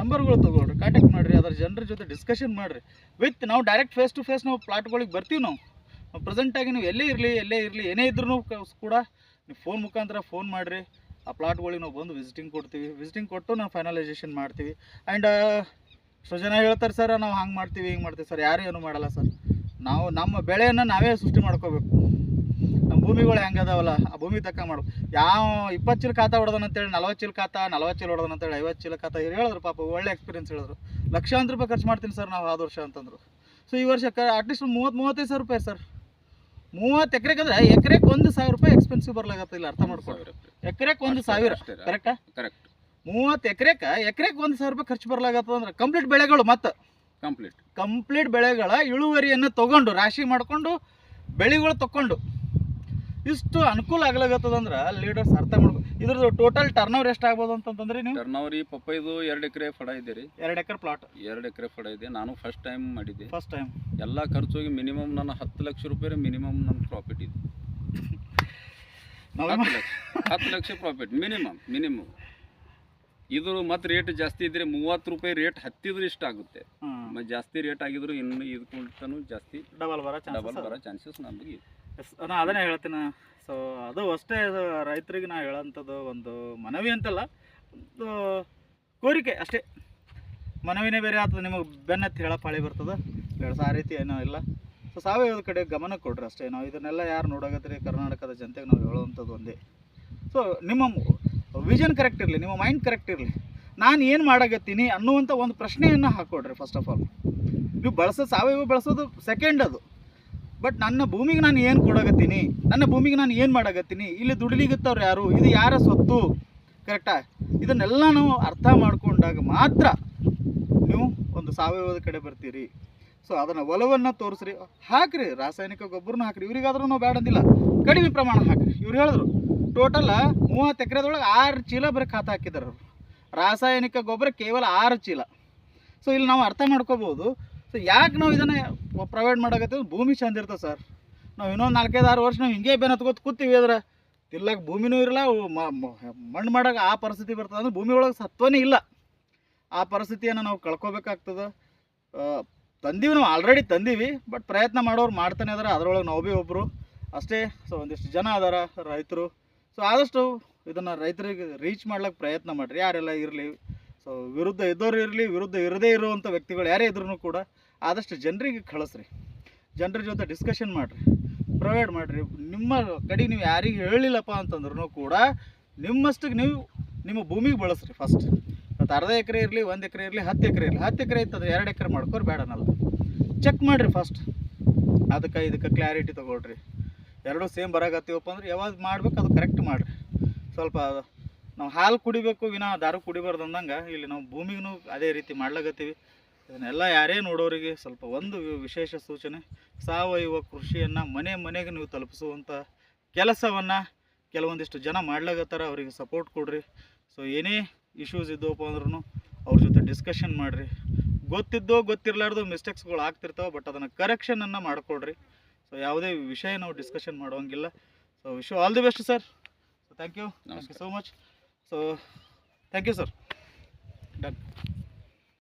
ನಂಬರ್ಗಳು ತೊಗೊಳ್ರಿ ಕಾಂಟ್ಯಾಕ್ಟ್ ಮಾಡಿರಿ, ಅದರ ಜನರ ಜೊತೆ ಡಿಸ್ಕಷನ್ ಮಾಡಿರಿ. ವಿತ್ ನಾವು ಡೈರೆಕ್ಟ್ ಫೇಸ್ ಟು ಫೇಸ್ ನಾವು ಪ್ಲಾಟ್ಗಳಿಗೆ ಬರ್ತೀವಿ ನಾವು. ನಾವು ಪ್ರೆಸೆಂಟಾಗಿ ನೀವು ಎಲ್ಲೇ ಇರಲಿ ಎಲ್ಲೇ ಇರಲಿ, ಏನೇ ಇದ್ರೂ ಕೂಡ ನೀವು ಫೋನ್ ಮುಖಾಂತರ ಫೋನ್ ಮಾಡಿರಿ. ಆ ಪ್ಲಾಟ್ಗಳಿಗೆ ನಾವು ಬಂದು ವಿಸಿಟಿಂಗ್ ಕೊಡ್ತೀವಿ. ವಿಸಿಟಿಂಗ್ ಕೊಟ್ಟು ನಾವು ಫೈನಲೈಸೇಷನ್ ಮಾಡ್ತೀವಿ. ಆ್ಯಂಡ್ ಸೊ ಜನ ಹೇಳ್ತಾರೆ ಸರ್ ನಾವು ಹಂಗೆ ಮಾಡ್ತೀವಿ, ಹಿಂಗೆ ಮಾಡ್ತೀವಿ. ಸರ್ ಯಾರು ಏನು ಮಾಡಲ್ಲ ಸರ್ ನಾವು ನಮ್ಮ ಬೆಳೆಯನ್ನು ನಾವೇ ಸೃಷ್ಟಿ ಮಾಡ್ಕೋಬೇಕು. ಭೂಮಿಗಳು ಹೆಂಗದಾವಲ್ಲ? ಆ ಭೂಮಿ ತಕ್ಕ ಮಾಡು. ಯಾವ ಇಪ್ಪತ್ತು ಚೀಲ ಖಾತ ಹೊಡ್ದನಂತೇಳಿ ಅಂತೇಳಿ ನಲ್ವತ್ತು ಚೀಲ ಖಾತ ನಲ್ವತ್ತು ಚೀಲ ಹೊಡೆದನ ಅಂತೇಳಿ ಐವತ್ತು ಚೀಲ ಖಾತ ಇವ್ರು ಹೇಳಿದ್ರು ಪಾಪ ಒಳ್ಳೆ ಎಕ್ಸ್ಪೀರಿಯನ್ಸ್ ಹೇಳಿದ್ರು. ಲಕ್ಷಾಂತರ ರೂಪಾಯಿ ಖರ್ಚು ಮಾಡ್ತೀನಿ ಸರ್ ನಾವು ಆದ ವರ್ಷ ಅಂತಂದ್ರು. ಸೊ ಈ ವರ್ಷ ಅಟ್ಲೀಸ್ಟ್ ಮೂವತ್ತು ಮೂವತ್ತೈದು ಸಾವಿರ ರೂಪಾಯಿ ಸರ್. ಮೂವತ್ತು ಎಕರೆಗೆ ಅಂದ್ರೆ ಎಕರೆಗೆ ಒಂದು ಸಾವಿರ ರೂಪಾಯಿ ಎಕ್ಸ್ಪೆನ್ಸಿವ್ ಬರ್ಲಾಗತ್ತೆ ಇಲ್ಲ ಅರ್ಥ ಮಾಡ್ಕೊಳ್ರಿ ಎಕರೆಗೆ ಒಂದು ಸಾವಿರ. ಕರೆಕ್ಟಾ ಕರೆಕ್ಟ್ ಮೂವತ್ತು ಎಕರೆಗೆ ಎಕರೆಗೆ ಒಂದು ಸಾವಿರ ರೂಪಾಯಿ ಖರ್ಚು ಬರ್ಲಾಗತ್ತದ ಅಂದ್ರೆ ಕಂಪ್ಲೀಟ್ ಬೆಳೆಗಳು ಮತ್ತೆ. ಕಂಪ್ಲೀಟ್ ಕಂಪ್ಲೀಟ್ ಬೆಳೆಗಳ ಇಳುವರಿಯನ್ನು ತಗೊಂಡು ರಾಶಿ ಮಾಡಿಕೊಂಡು ಬೆಳೆಗಳು ತಗೊಂಡು ಇಷ್ಟು ಅನುಕೂಲ ಆಗ್ಲಾಗತ್ತದಂದ್ರ ಲೀಡರ್ಸ್ ಅರ್ಥ ಮಾಡ್ಬೇಕು ಇದ್ರದ್ದು ಟೋಟಲ್ ಟರ್ನ್ ಓವರ್ ಎಷ್ಟು ಆಗ್ಬೋದು ಅಂತಂದ್ರೆ ನೀವು? ಟರ್ನ್ ಓವರ್ ಈ ಪಪ್ಪೈದು ಎರಡು ಎಕರೆ ಫಡ ಇದೆ ರೀ. ಎರಡು ಎಕರೆ ಪ್ಲಾಟ್ ಎರಡು ಎಕರೆ ಫಡ ಇದೆ. ನಾನು ಫಸ್ಟ್ ಟೈಮ್ ಮಾಡಿದ್ದೆ. ಫಸ್ಟ್ ಟೈಮ್ ಎಲ್ಲ ಖರ್ಚು ಹೋಗಿ ಮಿನಿಮಮ್ ನನ್ನ ಹತ್ತು ಲಕ್ಷ ರೂಪಾಯಿ ಮಿನಿಮಮ್ ನನ್ನ ಪ್ರಾಫಿಟ್ ಇದೆ. ಹತ್ತು ಲಕ್ಷ ಹತ್ತು ಲಕ್ಷ ಪ್ರಾಫಿಟ್ ಮಿನಿಮಮ್ ಮಿನಿಮಮ್ ಇದು ಮತ್ತೆ ರೇಟ್ ಜಾಸ್ತಿ ಇದ್ರೆ ಮೂವತ್ತು ರೂಪಾಯಿ ರೇಟ್ ಹತ್ತಿದ್ರೆ ಇಷ್ಟ ಆಗುತ್ತೆ. ಜಾಸ್ತಿ ರೇಟ್ ಆಗಿದ್ರು ಇನ್ನು ಇದಕ್ಕಿಂತನೂ ಜಾಸ್ತಿ ಡಬಲ್ ಬರೋ ಡಬಲ್ ಚಾನ್ಸಸ್ ಬರೋ ಚಾನ್ಸಸ್ ನಮಗೆ ಇದೆ. ನಾ ಅದನ್ನೇ ಹೇಳ್ತೀನಿ. ಸೊ ಅದು ಅಷ್ಟೇ ರೈತರಿಗೆ ನಾ ಹೇಳೋಂಥದ್ದು ಒಂದು ಮನವಿ ಅಂತಲ್ಲ, ಒಂದು ಕೋರಿಕೆ ಅಷ್ಟೇ. ಮನವಿನೇ ಬೇರೆ ಆಗ್ತದೆ, ನಿಮಗೆ ಬೆನ್ನತ್ತಿ ಹೇಳೋ ಪಾಳಿ ಬರ್ತದೆ. ಎರಡು ಆ ರೀತಿ ಏನೋ ಇಲ್ಲ. ಸೊ ಸಾವಯವದ ಕಡೆ ಗಮನ ಕೊಡ್ರಿ ಅಷ್ಟೇ. ನಾವು ಇದನ್ನೆಲ್ಲ ಯಾರು ನೋಡೋಗತ್ರಿ ಕರ್ನಾಟಕದ ಜನತೆಗೆ ನಾವು ಹೇಳುವಂಥದ್ದು ಒಂದೇ. ಸೊ ನಿಮ್ಮ ವಿಷನ್ ಕರೆಕ್ಟ್ ಇರಲಿ, ನಿಮ್ಮ ಮೈಂಡ್ ಕರೆಕ್ಟ್ ಇರಲಿ. ನಾನು ಏನು ಮಾಡಾಕತ್ತೀನಿ ಅನ್ನುವಂಥ ಒಂದು ಪ್ರಶ್ನೆಯನ್ನು ಹಾಕ್ಕೊಡ್ರಿ ಫಸ್ಟ್ ಆಫ್ ಆಲ್ ನೀವು ಬಳಸೋ, ಸಾವಯವ ಬಳಸೋದು ಸೆಕೆಂಡ್ ಅದು. ಬಟ್ ನನ್ನ ಭೂಮಿಗೆ ನಾನು ಏನು ಕೊಡಾಕತ್ತೀನಿ? ನನ್ನ ಭೂಮಿಗೆ ನಾನು ಏನು ಮಾಡಾಕತ್ತೀನಿ? ಇಲ್ಲಿ ದುಡಿಲಿಗತ್ತವ್ರು ಯಾರು? ಇದು ಯಾರ ಸೊತ್ತು? ಕರೆಕ್ಟಾ ಇದನ್ನೆಲ್ಲ ನಾವು ಅರ್ಥ ಮಾಡ್ಕೊಂಡಾಗ ಮಾತ್ರ ನೀವು ಒಂದು ಸಾವಯವದ ಕಡೆ ಬರ್ತೀರಿ. ಸೊ ಅದನ್ನು ಒಲವನ್ನು ತೋರಿಸ್ರಿ. ಹಾಕ್ರಿ. ರಾಸಾಯನಿಕ ಗೊಬ್ಬರನ ಹಾಕ್ರಿ. ಇವ್ರಿಗಾದ್ರೂ ನಾವು ಬೇಡ ಅಂದಿಲ್ಲ. ಕಡಿಮೆ ಪ್ರಮಾಣ ಹಾಕ್ರಿ. ಇವ್ರು ಹೇಳಿದ್ರು ಟೋಟಲ್ ಮೂವತ್ತು ಎಕರೆದೊಳಗೆ ಆರು ಚೀಲ ಬರೀ ಖಾತ ಹಾಕಿದ್ದಾರೆ ಅವರು. ರಾಸಾಯನಿಕ ಗೊಬ್ಬರ ಕೇವಲ ಆರು ಚೀಲ. ಸೊ ಇಲ್ಲಿ ನಾವು ಅರ್ಥ ಮಾಡ್ಕೋಬೋದು ಸೊ ಯಾಕೆ ನಾವು ಇದನ್ನ ಪ್ರೊವೈಡ್ ಮಾಡಕತ್ತೀವಿ ಭೂಮಿ ಚಂದ ಇರ್ತದೆ ಸರ್ ನಾವು ಇನ್ನೊಂದು ನಾಲ್ಕೈದು ಆರು ವರ್ಷ ನಾವು ಹಿಂಗೆ ಬೇನ ಹತ್ಕೋತ ಕೂತೀವಿ ಅಂದ್ರೆ ತಿರ್ಲಾಕ ಭೂಮಿನೂ ಇರಲ್ಲ ಮಣ್ಣು ಮಾಡೋಕೆ ಆ ಪರಿಸ್ಥಿತಿ ಬರ್ತದೆ ಅಂದ್ರೆ ಭೂಮಿ ಒಳಗೆ ಸತ್ವನೇ ಇಲ್ಲ. ಆ ಪರಿಸ್ಥಿತಿಯನ್ನು ನಾವು ಕಳ್ಕೊಬೇಕಾಗ್ತದೆ. ತಂದೀವಿ ನಾವು ಆಲ್ರೆಡಿ ತಂದೀವಿ ಬಟ್ ಪ್ರಯತ್ನ ಮಾಡೋರು ಮಾಡ್ತಾನೆ ಅದಾರ ಅದರೊಳಗೆ ನಾವು ಭೀ ಒಬ್ಬರು ಅಷ್ಟೇ ಸೊ ಒಂದಿಷ್ಟು ಜನ ಅದಾರ ರೈತರು. ಸೊ ಆದಷ್ಟು ಇದನ್ನು ರೈತರಿಗೆ ರೀಚ್ ಮಾಡ್ಲಿಕ್ಕೆ ಪ್ರಯತ್ನ ಮಾಡಿರಿ, ಯಾರೆಲ್ಲ ಇರಲಿ. ಸೊ ವಿರುದ್ಧ ಇದ್ದವ್ರು ಇರಲಿ, ವಿರುದ್ಧ ಇರದೇ ಇರುವಂಥ ವ್ಯಕ್ತಿಗಳು ಯಾರೇ ಇದ್ರೂ ಕೂಡ ಆದಷ್ಟು ಜನರಿಗೆ ಕಳಿಸ್ರಿ. ಜನರ ಜೊತೆ ಡಿಸ್ಕಷನ್ ಮಾಡಿರಿ ಪ್ರೊವೈಡ್ ಮಾಡಿರಿ. ನಿಮ್ಮ ಕಡೆ ನೀವು ಯಾರಿಗೆ ಹೇಳಿಲ್ಲಪ್ಪ ಅಂತಂದ್ರೂ ಕೂಡ ನಿಮ್ಮಷ್ಟಕ್ಕೆ ನೀವು ನಿಮ್ಮ ಭೂಮಿಗೆ ಬಳಸ್ರಿ ಫಸ್ಟ್ ಮತ್ತು ಅರ್ಧ ಎಕರೆ ಇರಲಿ, ಒಂದು ಎಕರೆ ಇರಲಿ, ಹತ್ತು ಎಕರೆ ಇರಲಿ. ಹತ್ತು ಎಕರೆ ಇತ್ತಂದ್ರೆ ಎರಡು ಎಕರೆ ಮಾಡ್ಕೋರು ಬೇಡನಲ್ಲ. ಚೆಕ್ ಮಾಡಿರಿ ಫಸ್ಟ್ ಅದಕ್ಕೆ ಇದಕ್ಕೆ ಕ್ಲಾರಿಟಿ ತೊಗೊಳ್ರಿ. ಎರಡೂ ಸೇಮ್ ಬರಾಗತ್ತೀವಪ್ಪ ಅಂದ್ರೆ ಯಾವಾಗ ಮಾಡ್ಬೇಕು ಅದು ಕರೆಕ್ಟ್ ಮಾಡಿರಿ. ಸ್ವಲ್ಪ ನಾವು ಹಾಲು ಕುಡಿಬೇಕು ವಿನ ದಾರು ಕುಡಿಬಾರ್ದು ಅಂದಂಗೆ ಇಲ್ಲಿ ನಾವು ಭೂಮಿಗೂ ಅದೇ ರೀತಿ ಮಾಡ್ಲಾಗತ್ತೀವಿ ಇದನ್ನೆಲ್ಲ ಯಾರೇ ನೋಡೋರಿಗೆ ಸ್ವಲ್ಪ ಒಂದು ವಿಶೇಷ ಸೂಚನೆ ಸಾವಯವ ಕೃಷಿಯನ್ನು ಮನೆ ಮನೆಗೆ ನೀವು ತಲುಪಿಸುವಂಥ ಕೆಲಸವನ್ನು ಕೆಲವೊಂದಿಷ್ಟು ಜನ ಮಾಡ್ಲಾಗತ್ತಾರ ಅವರಿಗೆ ಸಪೋರ್ಟ್ ಕೊಡ್ರಿ. ಸೊ ಏನೇ ಇಶ್ಯೂಸ್ ಇದ್ದವಪ್ಪ ಅಂದ್ರೂ ಅವ್ರ ಜೊತೆ ಡಿಸ್ಕಷನ್ ಮಾಡಿರಿ. ಗೊತ್ತಿದ್ದೋ ಗೊತ್ತಿರಲಾರ್ದೋ ಮಿಸ್ಟೇಕ್ಸ್ಗಳು ಆಗ್ತಿರ್ತಾವೆ ಬಟ್ ಅದನ್ನು ಕರೆಕ್ಷನನ್ನು ಮಾಡಿಕೊಡ್ರಿ. ಸೊ ಯಾವುದೇ ವಿಷಯ ನಾವು ಡಿಸ್ಕಷನ್ ಮಾಡೋಂಗಿಲ್ಲ. So wish all the best sir so thank you thank you. So much so thank you sir done